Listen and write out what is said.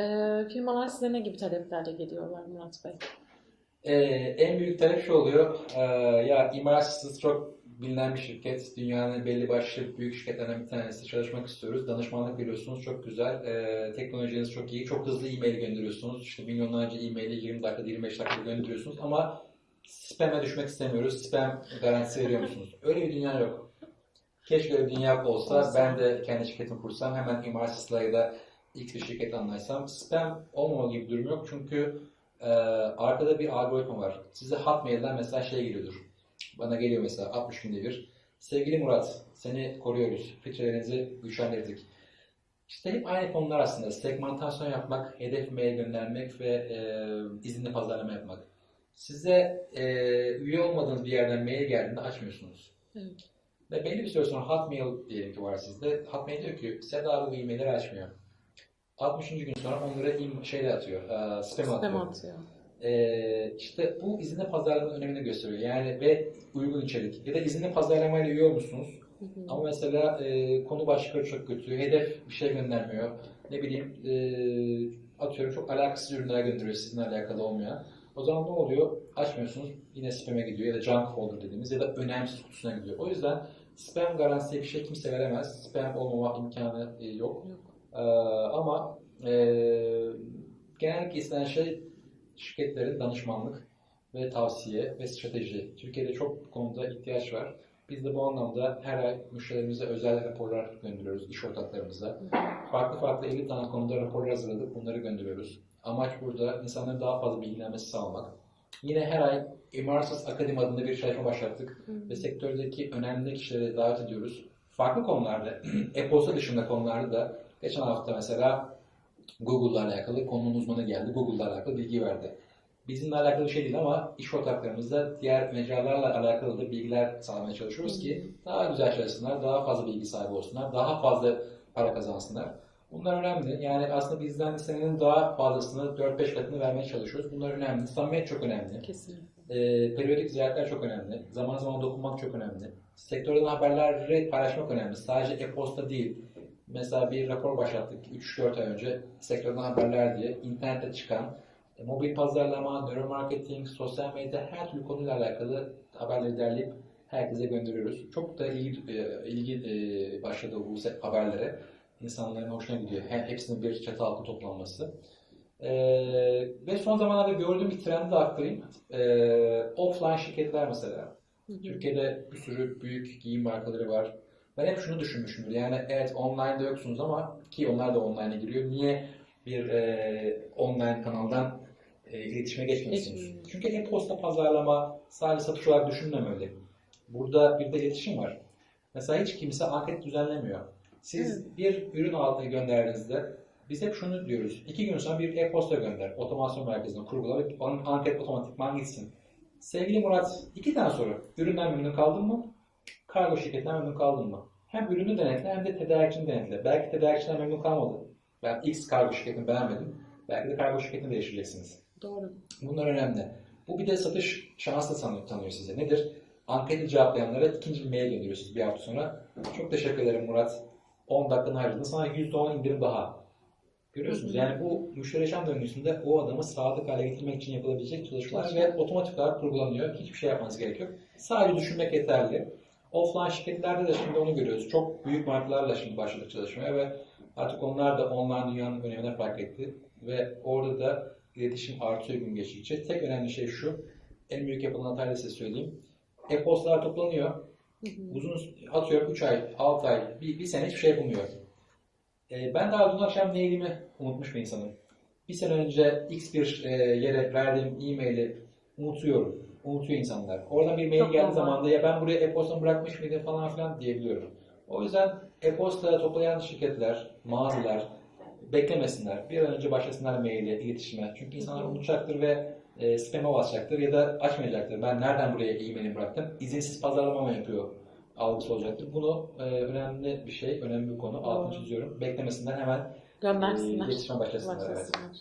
Ee, firmalar size ne gibi taleplerle geliyorlar Murat Bey? Ee, en büyük talep şu oluyor. Ee, ya İmaratsız çok bilinen bir şirket. Dünyanın belli başlı büyük şirketlerinden bir tanesi. Çalışmak istiyoruz. Danışmanlık veriyorsunuz. Çok güzel. Ee, teknolojiniz çok iyi. Çok hızlı e-mail gönderiyorsunuz. İşte milyonlarca e-maili 20 dakikada 25 dakikada gönderiyorsunuz. Ama spam'e düşmek istemiyoruz. Spam garantisi veriyor musunuz? Öyle bir dünya yok. Keşke öyle bir dünya olsa. Ben de kendi şirketimi kursam. Hemen İmaratsız'la ya da X bir şirketle anlaşsam. Spam olmama gibi bir durum yok. Çünkü ee, arkada bir algoritma var. Size Hotmail'den mesela şey geliyordur. Bana geliyor mesela 60 günde bir. Sevgili Murat, seni koruyoruz. Filtrelerinizi güçlendirdik. İşte hep aynı konular aslında. Segmentasyon yapmak, hedef mail göndermek ve e, izinli pazarlama yapmak. Size e, üye olmadığınız bir yerden mail geldiğinde açmıyorsunuz. Evet. Ve belli bir süre sonra Hotmail diyelim ki var sizde. Hotmail diyor ki Seda bu e-mailleri açmıyor. 60. gün sonra onlara im- şeyle atıyor, e, spam Spam atıyor. atıyor. Ee, işte bu izinli pazarlamanın önemini gösteriyor. Yani ve uygun içerik. Ya da izinli pazarlamayla üye olmuşsunuz. Hı hı. Ama mesela e, konu başlıkları çok kötü. Hedef bir şey göndermiyor. Ne bileyim e, atıyorum çok alakasız ürünler gönderiyor sizinle alakalı olmayan. O zaman ne oluyor? Açmıyorsunuz. Yine spam'e gidiyor ya da junk folder dediğimiz ya da önemsiz kutusuna gidiyor. O yüzden spam garantisi bir şey kimse veremez. Spam olmama imkanı e, yok. Yok. Ee, ama e, genellikle istenen şey şirketlerin danışmanlık ve tavsiye ve strateji. Türkiye'de çok bu konuda ihtiyaç var. Biz de bu anlamda her ay müşterilerimize özel raporlar gönderiyoruz, iş ortaklarımıza. Farklı farklı 50 tane konuda raporlar hazırladık, bunları gönderiyoruz. Amaç burada insanların daha fazla bilgilenmesi sağlamak. Yine her ay Immersus Akademi adında bir sayfa başlattık hı. ve sektördeki önemli kişileri davet ediyoruz. Farklı konularda, e-posta dışında konularda da geçen hafta mesela Google'la alakalı konunun uzmanı geldi. Google'la alakalı bilgi verdi. Bizimle alakalı bir şey değil ama iş ortaklarımızla diğer mecralarla alakalı da bilgiler sağlamaya çalışıyoruz ki daha güzel çalışsınlar, daha fazla bilgi sahibi olsunlar, daha fazla para kazansınlar. Bunlar önemli. Yani aslında bizden istenenin daha fazlasını, 4-5 katını vermeye çalışıyoruz. Bunlar önemli. Samimiyet çok önemli. Kesinlikle. Ee, periyodik ziyaretler çok önemli. Zaman zaman dokunmak çok önemli. Sektörden haberleri paylaşmak önemli. Sadece e-posta değil. Mesela bir rapor başlattık 3-4 ay önce sektörden haberler diye. internette çıkan e, mobil pazarlama, nöromarketing, sosyal medya her türlü konuyla alakalı haberleri derleyip herkese gönderiyoruz. Çok da ilgi, e, ilgi e, başladı bu haberlere. İnsanların hoşuna gidiyor. Hem hepsinin bir çatı altında toplanması. Ee, ve son zamanlarda gördüğüm bir trendi de aktarayım. Ee, offline şirketler mesela. Hı hı. Türkiye'de bir sürü büyük giyim markaları var. Ben hep şunu düşünmüşümdür. Yani evet online'da yoksunuz ama ki onlar da online'a giriyor. Niye bir e, online kanaldan e, iletişime geçmiyorsunuz? Geçmiyor. Çünkü e-posta pazarlama sadece satış olarak düşünmemeli. Burada bir de iletişim var. Mesela hiç kimse anket düzenlemiyor. Siz bir ürün altına gönderdiğinizde biz hep şunu diyoruz. İki gün sonra bir e-posta gönder. Otomasyon merkezine kurgula ve onun anket otomatikman gitsin. Sevgili Murat, iki tane soru. Üründen memnun kaldın mı? Kargo şirketinden memnun kaldın mı? Hem ürünü denetle hem de tedarikçini denetle. Belki tedarikçiden memnun kalmadın. Ben X kargo şirketini beğenmedim. Belki de kargo şirketini değiştireceksiniz. Doğru. Bunlar önemli. Bu bir de satış şansı da tanıyor, tanıyor size. Nedir? Anketi cevaplayanlara ikinci bir mail gönderiyorsunuz bir hafta sonra. Çok teşekkür ederim Murat. 10 dakikanı harcadın. Sana %10 indirim daha. Görüyorsunuz. Yani bu müşteri yaşam döngüsünde o adamı sadık hale getirmek için yapılabilecek çalışmalar ve otomatik olarak kurgulanıyor. Hiçbir şey yapmanız gerekiyor. Sadece düşünmek yeterli. Offline şirketlerde de şimdi onu görüyoruz. Çok büyük markalarla şimdi başladık çalışmaya ve artık onlar da online dünyanın önemine fark etti. Ve orada da iletişim artıyor gün geçtikçe. Tek önemli şey şu, en büyük yapılan hatayla size söyleyeyim. E-postalar toplanıyor. Hı hı. Uzun atıyorum 3 ay, 6 ay, bir, bir sene hiçbir şey yapılmıyor. Ee, ben daha dün akşam mailimi unutmuş bir insanım. Bir sene önce X bir e, yere verdiğim e-maili unutuyorum. Unutuyor insanlar. Oradan bir mail Çok geldiği zaman da ya ben buraya e-postamı bırakmış mıydım falan filan diyebiliyorum. O yüzden e-posta toplayan şirketler, mağazalar beklemesinler. Bir an önce başlasınlar maile, iletişime. Çünkü insanlar unutacaktır ve e, spam'a basacaktır ya da açmayacaktır. Ben nereden buraya e-mailimi bıraktım? İzinsiz pazarlama mı yapıyor? Algısı olacaktır. Bunu e, önemli bir şey, önemli bir konu. Altını çiziyorum. Beklemesinler hemen e, Göndersinler. iletişime başlasınlar. Evet. Başlasınlar.